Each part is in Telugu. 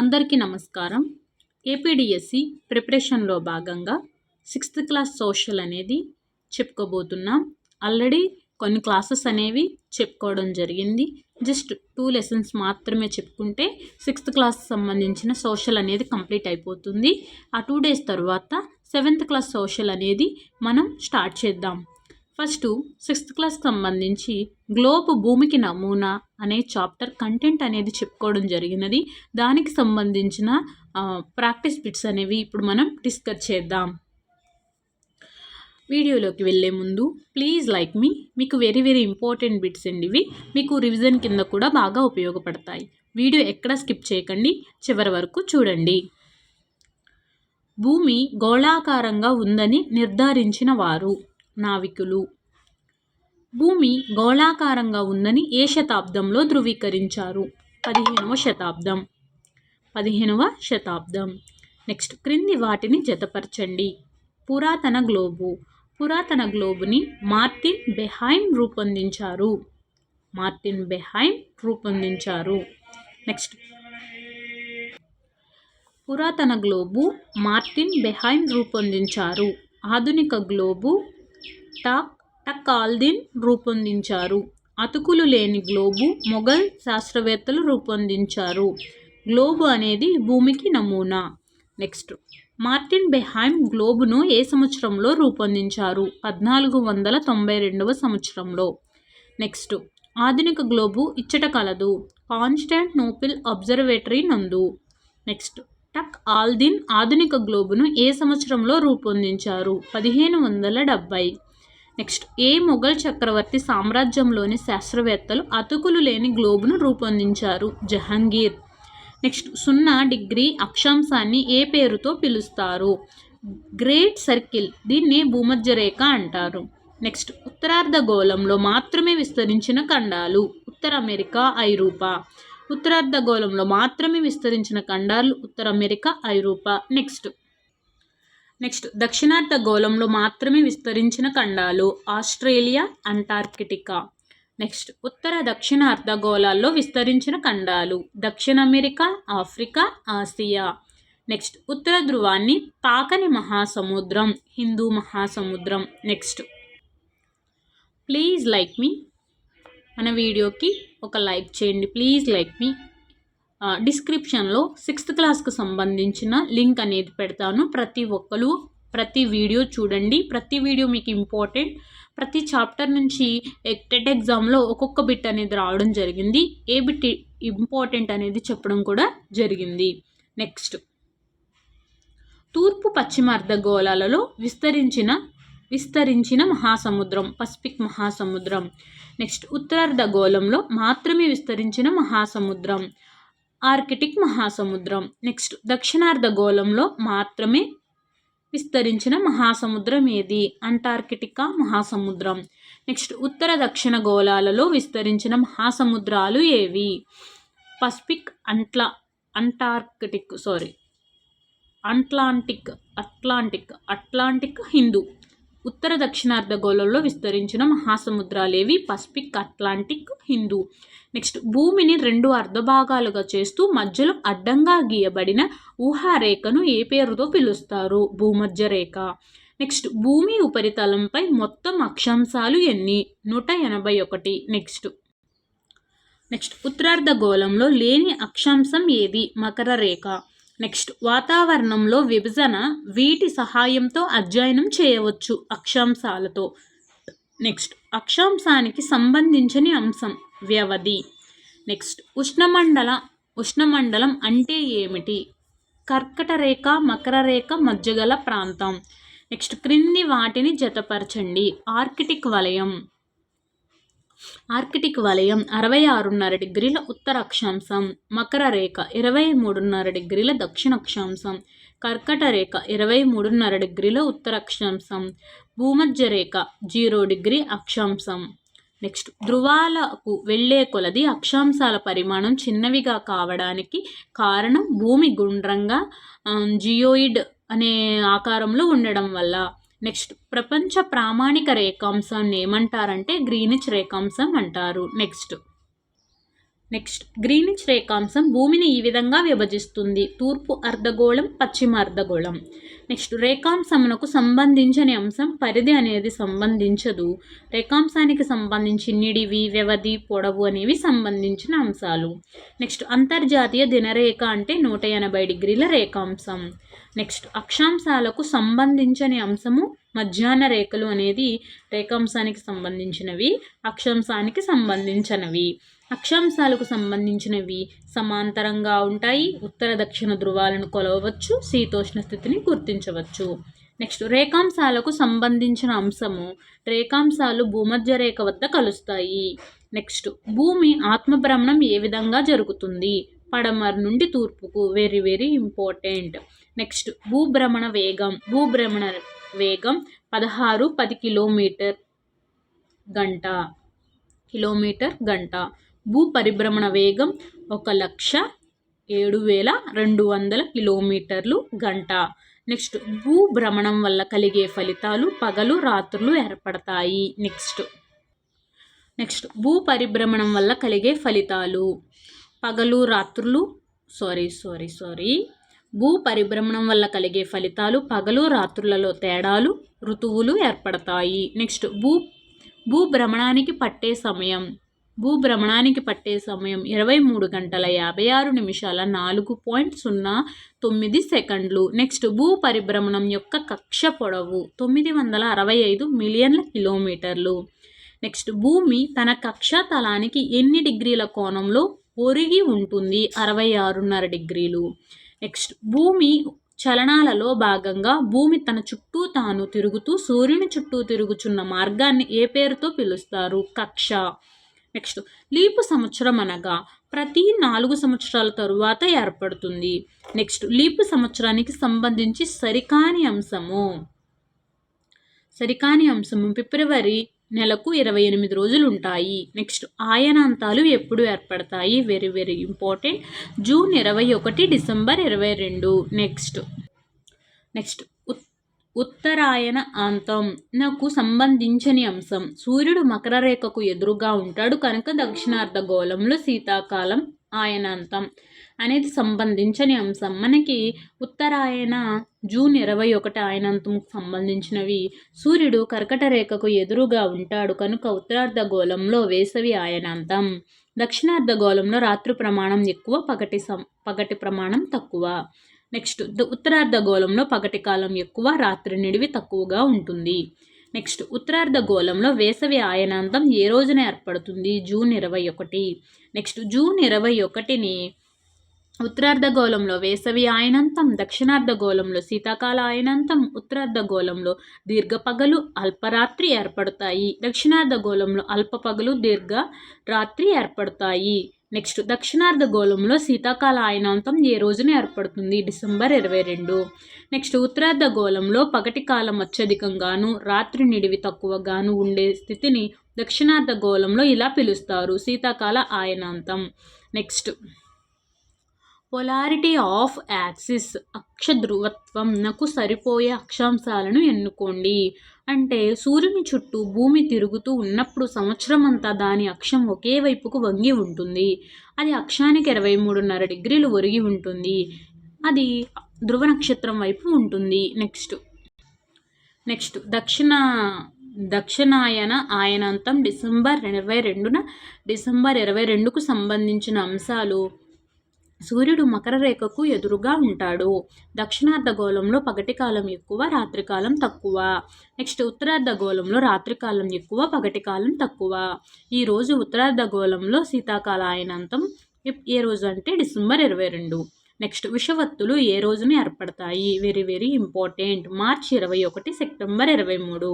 అందరికీ నమస్కారం. ఏపీడిఎస్సి ప్రిపరేషన్లో భాగంగా సిక్స్త్ క్లాస్ సోషల్ అనేది చెప్పుకోబోతున్నాం. ఆల్రెడీ కొన్ని క్లాసెస్ అనేవి చెప్పుకోవడం జరిగింది. జస్ట్ టూ లెసన్స్ మాత్రమే చెప్పుకుంటే సిక్స్త్ క్లాస్ సంబంధించిన సోషల్ అనేది కంప్లీట్ అయిపోతుంది. ఆ టూ డేస్ తర్వాత సెవెంత్ క్లాస్ సోషల్ అనేది మనం స్టార్ట్ చేద్దాం. ఫస్ట్ సిక్స్త్ క్లాస్ సంబంధించి గ్లోబ్ భూమికి నమూనా అనే చాప్టర్ కంటెంట్ అనేది చెప్పుకోవడం జరిగినది. దానికి సంబంధించిన ప్రాక్టీస్ బిట్స్ అనేవి ఇప్పుడు మనం డిస్కస్ చేద్దాం. వీడియోలోకి వెళ్ళే ముందు ప్లీజ్ లైక్ మీ మీకు వెరీ వెరీ ఇంపార్టెంట్ బిట్స్ అండి ఇవి మీకు రివిజన్ కింద కూడా బాగా ఉపయోగపడతాయి. వీడియో ఎక్కడ స్కిప్ చేయకండి చివరి వరకు చూడండి. భూమి గోళాకారంగా ఉందని నిర్ధారించిన వారు. నావికులు. భూమి గోళాకారంగా ఉందని ఏ శతాబ్దంలో ధృవీకరించారు? పదిహేనవ శతాబ్దం. పదిహేనవ శతాబ్దం. నెక్స్ట్ క్రింది వాటిని జతపరచండి. పురాతన గ్లోబు. పురాతన గ్లోబుని మార్టిన్ బెహైమ్ రూపొందించారు. మార్టిన్ బెహైమ్ రూపొందించారు. నెక్స్ట్. పురాతన గ్లోబు మార్టిన్ బెహైమ్ రూపొందించారు. ఆధునిక గ్లోబు టాక్ టకాల్దిన్ రూపొందించారు. అతుకులు లేని గ్లోబు మొఘల్ శాస్త్రవేత్తలు రూపొందించారు. గ్లోబు అనేది భూమికి నమూనా. నెక్స్ట్ మార్టిన్ బెహైమ్ గ్లోబును ఏ సంవత్సరంలో రూపొందించారు? పద్నాలుగు వందల తొంభై రెండవ సంవత్సరంలో. నెక్స్ట్ ఆధునిక గ్లోబు ఇచ్చట కలదు. కాన్స్టాంట్ నోపిల్ అబ్జర్వేటరీ నందు. నెక్స్ట్ టక్ ఆల్దిన్ ఆధునిక గ్లోబును ఏ సంవత్సరంలో రూపొందించారు? పదిహేను వందల డెబ్భై నెక్స్ట్. ఏ మొఘల్ చక్రవర్తి సామ్రాజ్యంలోని శాస్త్రవేత్తలు అతుకులు లేని గ్లోబును రూపొందించారు? జహంగీర్. నెక్స్ట్. సున్నా డిగ్రీ అక్షాంశాన్ని ఏ పేరుతో పిలుస్తారు? Great circle. దీన్ని భూమధ్యరేఖ అంటారు. నెక్స్ట్. ఉత్తరార్ధగోళంలో మాత్రమే విస్తరించిన ఖండాలు. ఉత్తర అమెరికా ఐరోపా. ఉత్తరార్ధగోళంలో మాత్రమే విస్తరించిన ఖండాలు ఉత్తర అమెరికా ఐరోపా. నెక్స్ట్. నెక్స్ట్ దక్షిణార్థ గోళంలో మాత్రమే విస్తరించిన ఖండాలు ఆస్ట్రేలియా అంటార్కిటికా. నెక్స్ట్ ఉత్తర దక్షిణ అర్ధగోళాల్లో విస్తరించిన ఖండాలు దక్షిణ అమెరికా ఆఫ్రికా ఆసియా. నెక్స్ట్ ఉత్తర ధ్రువాన్ని తాకని మహాసముద్రం హిందూ మహాసముద్రం. Next please like me. మన వీడియోకి ఒక లైక్ చేయండి. Please like me. డిస్క్రిప్షన్లో సిక్స్త్ క్లాస్కు సంబంధించిన లింక్ అనేది పెడతాను. ప్రతి ఒక్కరు ప్రతి వీడియో చూడండి. ప్రతి వీడియో మీకు ఇంపార్టెంట్ ప్రతి చాప్టర్ నుంచి టెట్ ఎగ్జామ్లో ఒక్కొక్క బిట్ అనేది రావడం జరిగింది. ఏ బిట్ ఇంపార్టెంట్ అనేది చెప్పడం కూడా జరిగింది. నెక్స్ట్ తూర్పు పశ్చిమ అర్ధగోళాలలో విస్తరించిన విస్తరించిన మహాసముద్రం పసిఫిక్ మహాసముద్రం. నెక్స్ట్ ఉత్తరార్ధగోళంలో మాత్రమే విస్తరించిన మహాసముద్రం. ఆర్కిటిక్ మహాసముద్రం. నెక్స్ట్ దక్షిణార్ధగోళంలో మాత్రమే విస్తరించిన మహాసముద్రం ఏది? అంటార్కిటికా మహాసముద్రం. నెక్స్ట్ ఉత్తర దక్షిణ గోళాలలో విస్తరించిన మహాసముద్రాలు ఏవి? Pacific అంట్లా Antarctic sorry Atlantic Atlantic Atlantic Hindu. ఉత్తర దక్షిణార్ధగోళంలో విస్తరించిన మహాసముద్రాలేవి? పసిఫిక్ అట్లాంటిక్ హిందూ. నెక్స్ట్ భూమిని రెండు అర్ధభాగాలుగా చేస్తూ మధ్యలో అడ్డంగా గీయబడిన ఊహారేఖను ఏ పేరుతో పిలుస్తారు? భూమధ్య రేఖ నెక్స్ట్ భూమి ఉపరితలంపై మొత్తం అక్షాంశాలు ఎన్ని? నూట ఎనభై ఒకటి. నెక్స్ట్. నెక్స్ట్ ఉత్తరార్ధగోళంలో లేని అక్షాంశం ఏది? మకర రేఖ. నెక్స్ట్ వాతావరణంలో విభజన వీటి సహాయంతో అధ్యయనం చేయవచ్చు అక్షాంశాలతో. నెక్స్ట్ అక్షాంశానికి సంబంధించని అంశం. వ్యవధి. నెక్స్ట్. ఉష్ణమండల ఉష్ణమండలం అంటే ఏమిటి? కర్కట రేఖ మకర రేఖ మధ్యగల ప్రాంతం. నెక్స్ట్. క్రింది వాటిని జతపరచండి. ఆర్కిటిక్ వలయం. ఆర్కిటిక్ వలయం అరవై ఆరున్నర డిగ్రీల ఉత్తర అక్షాంశం మకర రేఖ ఇరవై మూడున్నర డిగ్రీల దక్షిణ అక్షాంశం కర్కట రేఖ ఇరవై మూడున్నర డిగ్రీల ఉత్తర అక్షాంశం భూమధ్య రేఖ జీరో డిగ్రీ అక్షాంశం. నెక్స్ట్. ధృవాలకు వెళ్ళే కొలది అక్షాంశాల పరిమాణం చిన్నవిగా కావడానికి కారణం భూమి గుండ్రంగా జియోయిడ్ అనే ఆకారంలో ఉండడం వల్ల. నెక్స్ట్. ప్రపంచ ప్రామాణిక రేఖాంశాన్ని ఏమంటారంటే గ్రీనిచ్ రేఖాంశం అంటారు. నెక్స్ట్. నెక్స్ట్. గ్రీనిచ్ రేఖాంశం భూమిని ఈ విధంగా విభజిస్తుంది. తూర్పు అర్ధగోళం పశ్చిమ అర్ధగోళం. నెక్స్ట్. రేఖాంశమునకు సంబంధించని అంశం పరిధి అనేది సంబంధించదు. రేఖాంశానికి సంబంధించి నిడివి వ్యవధి పొడవు అనేవి సంబంధించిన అంశాలు. నెక్స్ట్. అంతర్జాతీయ దినరేఖ అంటే నూట ఎనభై డిగ్రీల రేఖాంశం. నెక్స్ట్. అక్షాంశాలకు సంబంధించని అంశము మధ్యాహ్న రేఖలు అనేది రేఖాంశానికి సంబంధించినవి అక్షాంశానికి సంబంధించినవి. అక్షాంశాలకు సంబంధించినవి సమాంతరంగా ఉంటాయి. ఉత్తర దక్షిణ ధృవాలను కొలవవచ్చు. శీతోష్ణ స్థితిని గుర్తించవచ్చు. నెక్స్ట్ రేఖాంశాలకు సంబంధించిన అంశము రేఖాంశాలు భూమధ్య రేఖ వద్ద కలుస్తాయి. నెక్స్ట్ భూమి ఆత్మభ్రమణం ఏ విధంగా జరుగుతుంది? పడమర నుండి తూర్పుకు వెరీ వెరీ ఇంపార్టెంట్ నెక్స్ట్ భూభ్రమణ వేగం. భూభ్రమణ వేగం పదహారు పది కిలోమీటర్ గంట. కిలోమీటర్ గంట. భూ పరిభ్రమణ వేగం ఒక లక్ష ఏడు వేల రెండు వందల కిలోమీటర్లు గంట. నెక్స్ట్ భూ భ్రమణం వల్ల కలిగే ఫలితాలు పగలు రాత్రులు ఏర్పడతాయి. నెక్స్ట్. నెక్స్ట్ భూ పరిభ్రమణం వల్ల కలిగే ఫలితాలు పగలు రాత్రులు సారీ సారీ సారీ. భూ పరిభ్రమణం వల్ల కలిగే ఫలితాలు పగలు రాత్రులలో తేడాలు ఋతువులు ఏర్పడతాయి. నెక్స్ట్ భూ భూభ్రమణానికి పట్టే సమయం. భూభ్రమణానికి పట్టే సమయం ఇరవై మూడు గంటల యాభై ఆరు నిమిషాల నాలుగు పాయింట్ సున్నా తొమ్మిది సెకండ్లు. నెక్స్ట్ భూ పరిభ్రమణం యొక్క కక్ష పొడవు తొమ్మిది వందల అరవై ఐదు మిలియన్ల కిలోమీటర్లు. నెక్స్ట్ భూమి తన కక్ష తలానికి ఎన్ని డిగ్రీల కోణంలో ఒరిగి ఉంటుంది? అరవై ఆరున్నర డిగ్రీలు. నెక్స్ట్ భూమి చలనాలలో భాగంగా భూమి తన చుట్టూ తాను తిరుగుతూ సూర్యుని చుట్టూ తిరుగుచున్న మార్గాన్ని ఏ పేరుతో పిలుస్తారు? కక్ష. నెక్స్ట్ లీపు సంవత్సరం అనగా ప్రతి నాలుగు సంవత్సరాల తరువాత ఏర్పడుతుంది. నెక్స్ట్ లీపు సంవత్సరానికి సంబంధించి సరికాని అంశము. సరికాని అంశము ఫిబ్రవరి నెలకు ఇరవై ఎనిమిది రోజులు ఉంటాయి నెక్స్ట్ ఆయనాంతాలు ఎప్పుడు ఏర్పడతాయి? Very very important. జూన్ ఇరవై ఒకటి డిసెంబర్ ఇరవై రెండు. నెక్స్ట్ నెక్స్ట్ ఉత్తరాయణ అంతం నాకు సంబంధించని అంశం. సూర్యుడు మకర రేఖకు ఎదురుగా ఉంటాడు కనుక దక్షిణార్ధగోళంలో శీతాకాలం ఆయన అంతం. అనేది సంబంధించని అంశం. మనకి ఉత్తరాయణ జూన్ ఇరవై ఒకటి ఆయనంతంకు సంబంధించినవి. సూర్యుడు కర్కట రేఖకు ఎదురుగా ఉంటాడు కనుక ఉత్తరార్ధగోళంలో వేసవి ఆయనాంతం దక్షిణార్ధగోళంలో రాత్రి ప్రమాణం ఎక్కువ పగటి సం పగటి ప్రమాణం తక్కువ. నెక్స్ట్ ఉత్తరార్ధగోళంలో పగటి కాలం ఎక్కువ రాత్రి నిడివి తక్కువగా ఉంటుంది. నెక్స్ట్ ఉత్తరార్ధగోళంలో వేసవి ఆయనాంతం ఏ రోజున ఏర్పడుతుంది? జూన్ ఇరవై ఒకటి. నెక్స్ట్ జూన్ ఇరవై ఒకటిని ఉత్తరార్ధగోళంలో వేసవి ఆయనంతం దక్షిణార్ధగోళంలో శీతాకాల ఆయనంతం ఉత్తరార్ధగోళంలో దీర్ఘ పగలు అల్పరాత్రి ఏర్పడతాయి. దక్షిణార్ధగోళంలో అల్ప పగలు దీర్ఘ రాత్రి ఏర్పడతాయి. నెక్స్ట్ దక్షిణార్ధగోళంలో శీతాకాల ఆయనాంతం ఏ రోజున ఏర్పడుతుంది? డిసెంబర్ ఇరవై రెండు. నెక్స్ట్ ఉత్తరార్ధగోళంలో పగటి కాలం అత్యధికంగాను రాత్రి నిడివి తక్కువగాను ఉండే స్థితిని దక్షిణార్ధగోళంలో ఇలా పిలుస్తారు. శీతాకాల ఆయనాంతం. Next polarity of axis. అక్ష ధ్రువత్వం నాకు సరిపోయే అక్షాంశాలను ఎన్నుకోండి. అంటే సూర్యుని చుట్టూ భూమి తిరుగుతూ ఉన్నప్పుడు సంవత్సరం అంతా దాని అక్షం ఒకే వైపుకు వంగి ఉంటుంది. అది అక్షానికి ఇరవై మూడున్నర డిగ్రీలు ఒరిగి ఉంటుంది. అది ధ్రువ నక్షత్రం వైపు ఉంటుంది. నెక్స్ట్. నెక్స్ట్. దక్షిణ దక్షిణాయన ఆయనంతం డిసెంబర్ ఇరవై రెండున డిసెంబర్ ఇరవై రెండుకు సంబంధించిన అంశాలు సూర్యుడు మకర రేఖకు ఎదురుగా ఉంటాడు. దక్షిణార్ధగోళంలో పగటి కాలం ఎక్కువ రాత్రికాలం తక్కువ. నెక్స్ట్ ఉత్తరార్ధగోళంలో రాత్రికాలం ఎక్కువ పగటి కాలం తక్కువ. ఈరోజు ఉత్తరార్ధగోళంలో శీతాకాల ఆయనంతం ఏ రోజు అంటే డిసెంబర్ ఇరవై రెండు. నెక్స్ట్ విషవత్తులు ఏ రోజున ఏర్పడతాయి? Very very important. మార్చ్ ఇరవై ఒకటి సెప్టెంబర్ ఇరవై మూడు.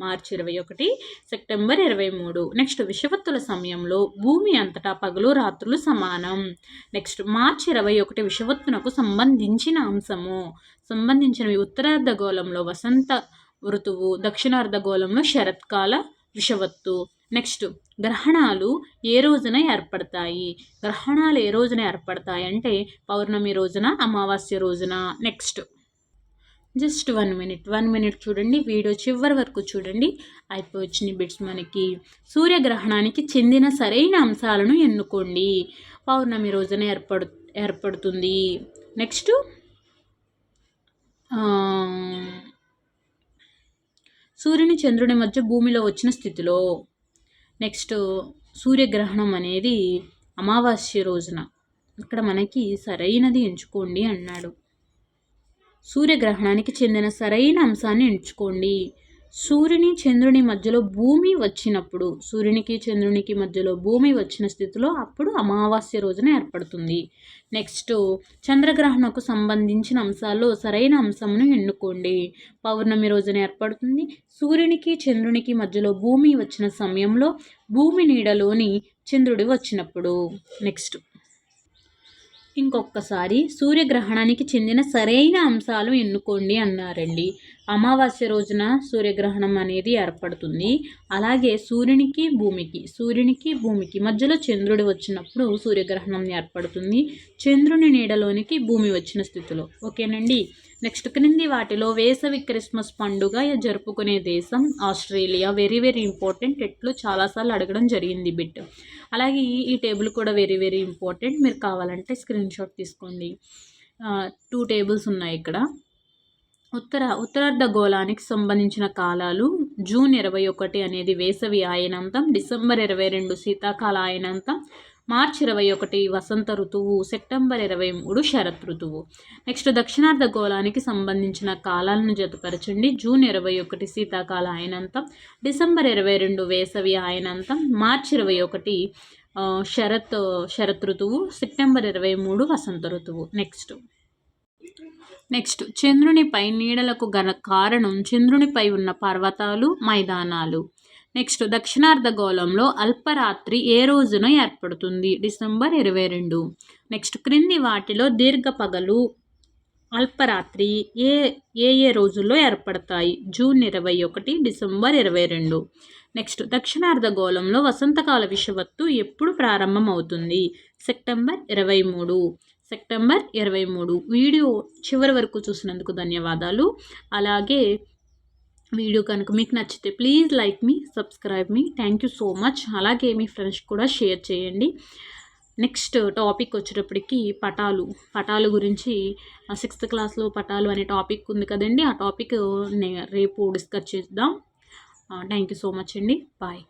మార్చ్ ఇరవై ఒకటి సెప్టెంబర్ ఇరవై మూడు. నెక్స్ట్ విషవత్తుల సమయంలో భూమి అంతటా పగలు రాత్రులు సమానం. నెక్స్ట్ మార్చ్ ఇరవై ఒకటి విషవత్తునకు సంబంధించిన అంశము. సంబంధించినవి ఉత్తరార్ధగోళంలో వసంత ఋతువు దక్షిణార్ధగోళంలో శరత్కాల విషవత్తు. నెక్స్ట్ గ్రహణాలు ఏ రోజున ఏర్పడతాయి? గ్రహణాలు ఏ రోజున ఏర్పడతాయి అంటే పౌర్ణమి రోజున అమావాస్య రోజున. Next just one minute. One minute చూడండి. వీడియో చివరి వరకు చూడండి. అయిపోవచ్చిన బిడ్స్ బిట్స్ మనకి. సూర్యగ్రహణానికి చెందిన సరైన అంశాలను ఎన్నుకోండి. పౌర్ణమి రోజున ఏర్పడు ఏర్పడుతుంది. నెక్స్ట్ సూర్యుని చంద్రుని మధ్య భూమిలో వచ్చిన స్థితిలో నెక్స్ట్ సూర్యగ్రహణం అనేది అమావాస్య రోజున. ఇక్కడ మనకి సరైనది ఎంచుకోండి అన్నాడు. సూర్యగ్రహణానికి చెందిన సరైన అంశాన్ని ఎంచుకోండి. సూర్యుని చంద్రుని మధ్యలో భూమి వచ్చినప్పుడు సూర్యునికి చంద్రునికి మధ్యలో భూమి వచ్చిన స్థితిలో అప్పుడు అమావాస్య రోజున ఏర్పడుతుంది. నెక్స్ట్ చంద్రగ్రహణకు సంబంధించిన అంశాల్లో సరైన అంశమును ఎన్నుకోండి. పౌర్ణమి రోజున ఏర్పడుతుంది. సూర్యునికి చంద్రునికి మధ్యలో భూమి వచ్చిన సమయంలో భూమి నీడలోని చంద్రుడు వచ్చినప్పుడు. నెక్స్ట్. ఇంకొకసారి సూర్యగ్రహణానికి చెందిన సరైన అంశాలు ఎన్నుకోండి అన్నారండి. అమావాస్య రోజున సూర్యగ్రహణం అనేది ఏర్పడుతుంది. అలాగే సూర్యునికి భూమికి సూర్యునికి భూమికి మధ్యలో చంద్రుడు వచ్చినప్పుడు సూర్యగ్రహణం ఏర్పడుతుంది. చంద్రుని నీడలోనికి భూమి వచ్చిన స్థితిలో. ఓకేనండి? నెక్స్ట్ క్రింది వాటిలో వేసవి క్రిస్మస్ పండుగ జరుపుకునే దేశం ఆస్ట్రేలియా. Very very important. ఎట్లు చాలాసార్లు అడగడం జరిగింది బిట్. అలాగే ఈ టేబుల్ కూడా వెరీ వెరీ ఇంపార్టెంట్. మీరు కావాలంటే స్క్రీన్ షాట్ తీసుకోండి. టూ టేబుల్స్ ఉన్నాయి ఇక్కడ. ఉత్తర ఉత్తరార్ధ గోళానికి సంబంధించిన కాలాలు జూన్ ఇరవై ఒకటి అనేది వేసవి ఆయనంతం డిసెంబర్ ఇరవై రెండు శీతాకాల ఆయనంతం మార్చ్ ఇరవై ఒకటి వసంత ఋతువు సెప్టెంబర్ ఇరవై మూడు శరత్ ఋతువు. నెక్స్ట్ దక్షిణార్ధ గోళానికి సంబంధించిన కాలాలను జతపరచండి. జూన్ ఇరవై ఒకటి శీతాకాల ఆయనంతం డిసెంబర్ ఇరవై రెండు వేసవి ఆయనంతం మార్చ్ ఇరవై ఒకటి శరత్ శరత్ ఋతువు సెప్టెంబర్ ఇరవై మూడు వసంత ఋతువు. నెక్స్ట్. నెక్స్ట్. చంద్రునిపై నీడలకు గల కారణం చంద్రునిపై ఉన్న పర్వతాలు మైదానాలు. నెక్స్ట్ దక్షిణార్ధగోళంలో అల్పరాత్రి ఏ రోజున ఏర్పడుతుంది? డిసెంబర్ ఇరవై రెండు. నెక్స్ట్ క్రింది వాటిలో దీర్ఘ పగలు అల్పరాత్రి ఏ ఏ ఏ రోజుల్లో ఏర్పడతాయి? జూన్ ఇరవై ఒకటి డిసెంబర్ ఇరవై రెండు. నెక్స్ట్ దక్షిణార్ధగోళంలో వసంతకాల విషవత్తు ఎప్పుడు ప్రారంభమవుతుంది? సెప్టెంబర్ ఇరవై మూడు. సెప్టెంబర్ ఇరవై మూడు. వీడియో చివరి వరకు చూసినందుకు ధన్యవాదాలు. అలాగే వీడియో కనుక మీకు నచ్చితే please like me subscribe me. Thank you so much అలాగే మీ ఫ్రెండ్స్ కూడా షేర్ చేయండి. నెక్స్ట్ టాపిక్ వచ్చేటప్పటికి పటాలు. పటాలు గురించి సిక్స్త్ క్లాస్లో పటాలు అనే టాపిక్ ఉంది కదండి. ఆ టాపిక్ రేపు డిస్కస్ చేద్దాం. థ్యాంక్ యూ సో మచ్ అండి. బాయ్